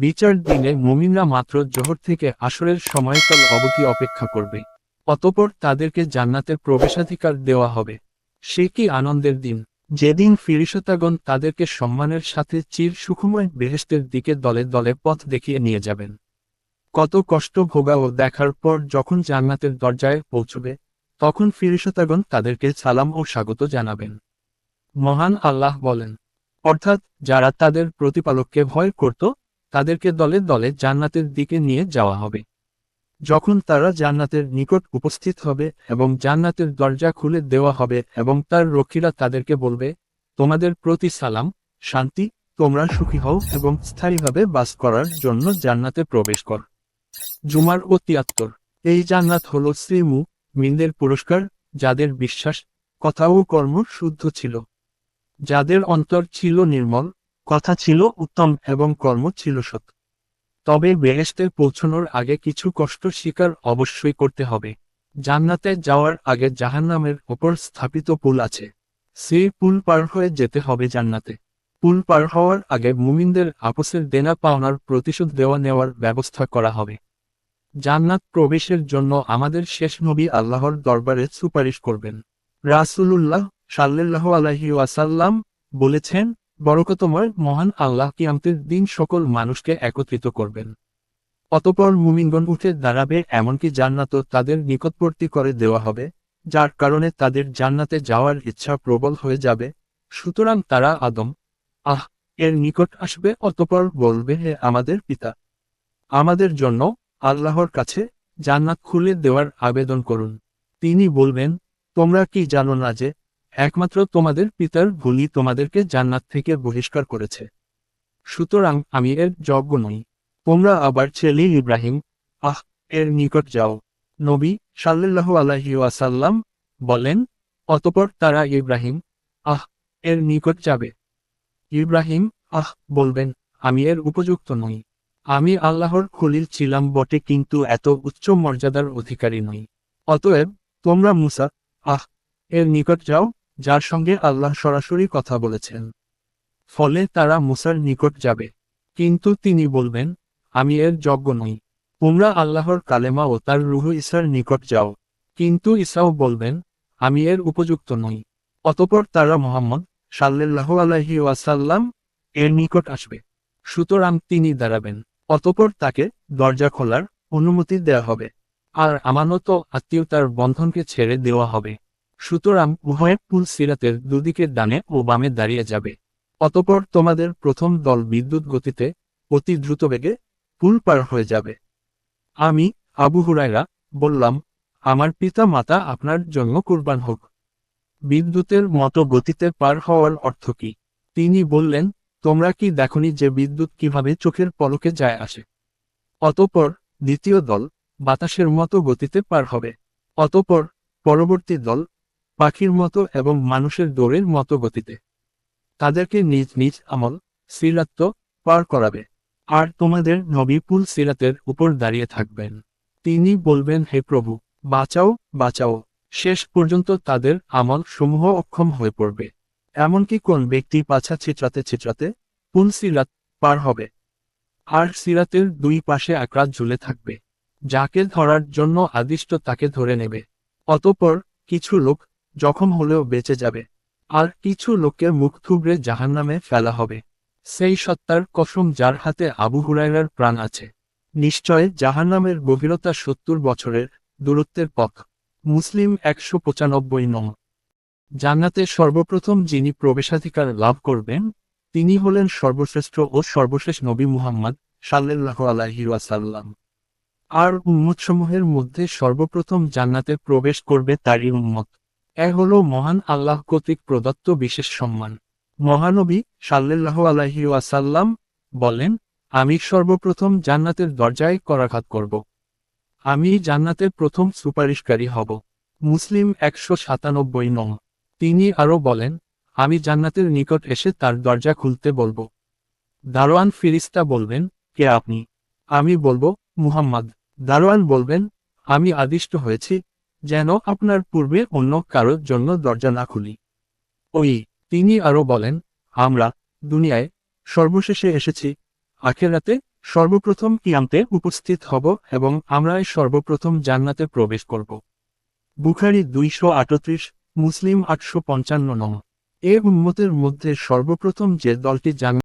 বিচার দিনে মুমিনরা মাত্র জোহর থেকে আসরের সময়কাল অবধি অপেক্ষা করবে। অতপর তাদেরকে জান্নাতের প্রবেশাধিকার দেওয়া হবে। সে কি আনন্দের দিন। যেদিন ফিরিশতাগণ তাদেরকে সম্মানের সাথে চির সুখময় বেহেস্তের দিকে দলে দলে পথ দেখিয়ে নিয়ে যাবেন। কত কষ্ট ভোগা ও দেখার পর যখন জান্নাতের দরজায় পৌঁছবে, তখন ফিরিশতাগণ তাদেরকে সালাম ও স্বাগত জানাবেন। মহান আল্লাহ বলেন, অর্থাৎ যারা তাদের প্রতিপালককে ভয় করত তাদেরকে দলে দলে জান্নাতের দিকে নিয়ে যাওয়া হবে। যখন তারা জান্নাতের নিকট উপস্থিত হবে এবং জান্নাতের দরজা খুলে দেওয়া হবে এবং তার রক্ষীরা তাদেরকে বলবে, তোমাদের প্রতি সালাম, শান্তি, তোমরা সুখী হও এবং স্থায়ীভাবে বাস করার জন্য জান্নাতে প্রবেশ কর। জুমার ও তিয়াত্তর এই জান্নাত হল শ্রীমু মিন্দের পুরস্কার, যাদের বিশ্বাস, কথা ও কর্ম শুদ্ধ ছিল। যাদের অন্তর ছিল নির্মল কথা ছিল উত্তম এবং কর্ম ছিল সৎ। তবে বেহেস্তে পৌঁছানোর আগে কিছু কষ্ট স্বীকার অবশ্যই করতে হবে। জান্নাতে যাওয়ার আগে জাহান্নামের ওপর স্থাপিত পুল আছে। সেই পুল পার হয়ে যেতে হবে জান্নাতে। পুল পার হওয়ার আগে মুমিনদের আপসের দেনা পাওনার প্রতিশোধ দেওয়া নেওয়ার ব্যবস্থা করা হবে। জান্নাত প্রবেশের জন্য আমাদের শেষ নবী আল্লাহর দরবারে সুপারিশ করবেন। রাসূলুল্লাহ সাল্লাল্লাহু আলাইহি ওয়াসাল্লাম বলেছেন বরকতময় মহান আল্লাহ কিয়ামতের দিন সকল মানুষকে একত্রিত করবেন। অতপর মুমিনগণ উঠে দাঁড়াবে, এমনকি জান্নাতও তাদের নিকটবর্তী করে দেওয়া হবে, যার কারণে তাদের জান্নাতে যাওয়ার ইচ্ছা প্রবল হয়ে যাবে। সুতরাং তারা আদম, আহ, এর নিকট আসবে, অতপর বলবে, হে আমাদের পিতা, আমাদের জন্য আল্লাহর কাছে জান্নাত খুলে দেওয়ার আবেদন করুন। তিনি বলবেন, তোমরা কি জানো না যে একমাত্র তোমাদের পিতার ভুলই তোমাদেরকে জান্নাত থেকে বহিষ্কার করেছে। সুতরাং আমি এর যজ্ঞ নই। তোমরা আবার ছেলে ইব্রাহিম, আহ, এর নিকট যাও। নবী আলাইহি ওয়াসাল্লাম বলেন, অতপর তারা ইব্রাহিম, আহ, এর নিকট যাবে। ইব্রাহিম, আহ, বলবেন, আমি এর উপযুক্ত নই। আমি আল্লাহর খলিল ছিলাম বটে, কিন্তু এত উচ্চ মর্যাদার অধিকারী নই। অতএব তোমরা মুসা, আহ, এর নিকট যাও যার সঙ্গে আল্লাহ সরাসরি কথা বলেছেন। ফলে তারা মুসার নিকট যাবে। কিন্তু তিনি বলবেন, আমি এর যজ্ঞ নই। তোমরা আল্লাহর কালেমা ও তার রুহ ইসার নিকট যাও। কিন্তু ইসাও বলবেন, আমি এর উপযুক্ত নই। অতপর তারা মোহাম্মদ সাল্লাল্লাহু আলাইহি ওয়াসাল্লাম এর নিকট আসবে। সুতরাং তিনি দাঁড়াবেন। অতপর তাকে দরজা খোলার অনুমতি দেওয়া হবে। আর আমানত আত্মীয়তার বন্ধনকে ছেড়ে দেওয়া হবে। সুতরাং উভয়ে পুল সিরাতের দুদিকে ডানে ও বামে দাঁড়িয়ে যাবে। অতপর তোমাদের প্রথম দল বিদ্যুৎ গতিতে অতি দ্রুত বেগে পুল পার হয়ে যাবে। আমি, আবু হুরায়রা, বললাম, আমার পিতা মাতা আপনার জন্য কুরবান হোক। বিদ্যুতের মতো গতিতে পার হওয়ার অর্থ কি? তিনি বললেন, তোমরা কি দেখনি যে বিদ্যুৎ কীভাবে চোখের পলকে যায় আসে? অতপর দ্বিতীয় দল বাতাসের মতো গতিতে পার হবে। অতপর পরবর্তী দল পাখির মতো এবং মানুষের দৌড়ের মতো গতিতে। তাদেরকে নিজ নিজ আমল সিরাত্ত পার করাবে। আর তোমাদের নবী পুল সিরাতের উপর দাঁড়িয়ে থাকবেন। তিনি বলবেন, হে প্রভু, বাঁচাও বাঁচাও। শেষ পর্যন্ত তাদের আমল সমূহ অক্ষম হয়ে পড়বে। এমনকি কোন ব্যক্তি পাছা ছিটরাতে ছিটরাতে পুল সিরাত পার হবে। আর সিরাতের দুই পাশে আকরাত ঝুলে থাকবে। যাকে ধরার জন্য আদিষ্ট তাকে ধরে নেবে। অতপর কিছু লোক জখম হলেও বেঁচে যাবে। আর কিছু লোকের মুখ থুবড়ে জাহান্নামে ফেলা হবে। সেই সত্তার কসম যার হাতে আবু হুরায়রার প্রাণ আছে। নিশ্চয় জাহান্নামের গভীরতা সত্তর বছরের দূরত্বের পথ। মুসলিম একশো পঁচানব্বই নং। জান্নাতে সর্বপ্রথম যিনি প্রবেশাধিকার লাভ করবেন, তিনি হলেন সর্বশ্রেষ্ঠ ও সর্বশেষ নবী মুহাম্মদ সাল্লাহ আলাহি ওয়াসাল্লাম। আর উম্মতসমূহের মধ্যে সর্বপ্রথম জান্নাতে প্রবেশ করবে তারই উম্মত। এ হল মহান আল্লাহ কর্তৃক প্রদত্ত বিশেষ সম্মান। মহানবী সাল্লাহ আলাহি ওয়াসাল্লাম বলেন, আমি সর্বপ্রথম জান্নাতের দরজায় করাঘাত করব। আমি জান্নাতের প্রথম সুপারিশকারী হব। মুসলিম একশো সাতানব্বই নং। তিনি আরও বলেন, আমি জান্নাতের নিকট এসে তার দরজা খুলতে বলব। দারোয়ান ফিরিস্তা বলবেন, কে আপনি? আমি বলব, মুহাম্মদ। দারোয়ান বলবেন, আমি আদিষ্ট হয়েছি যেন আপনার পূর্বে অন্য কারোর জন্য দরজা না খুলি। ওই তিনি আরও বলেন, আমরা দুনিয়ায় সর্বশেষে এসেছি, আখেরাতে সর্বপ্রথম কিয়ামতে উপস্থিত হব এবং আমরাই সর্বপ্রথম জান্নাতে প্রবেশ করব। বুখারি দুইশো আটত্রিশ, মুসলিম আটশো পঞ্চান্ন নম এ উম্মতের মধ্যে সর্বপ্রথম যে দলটি জান্নাত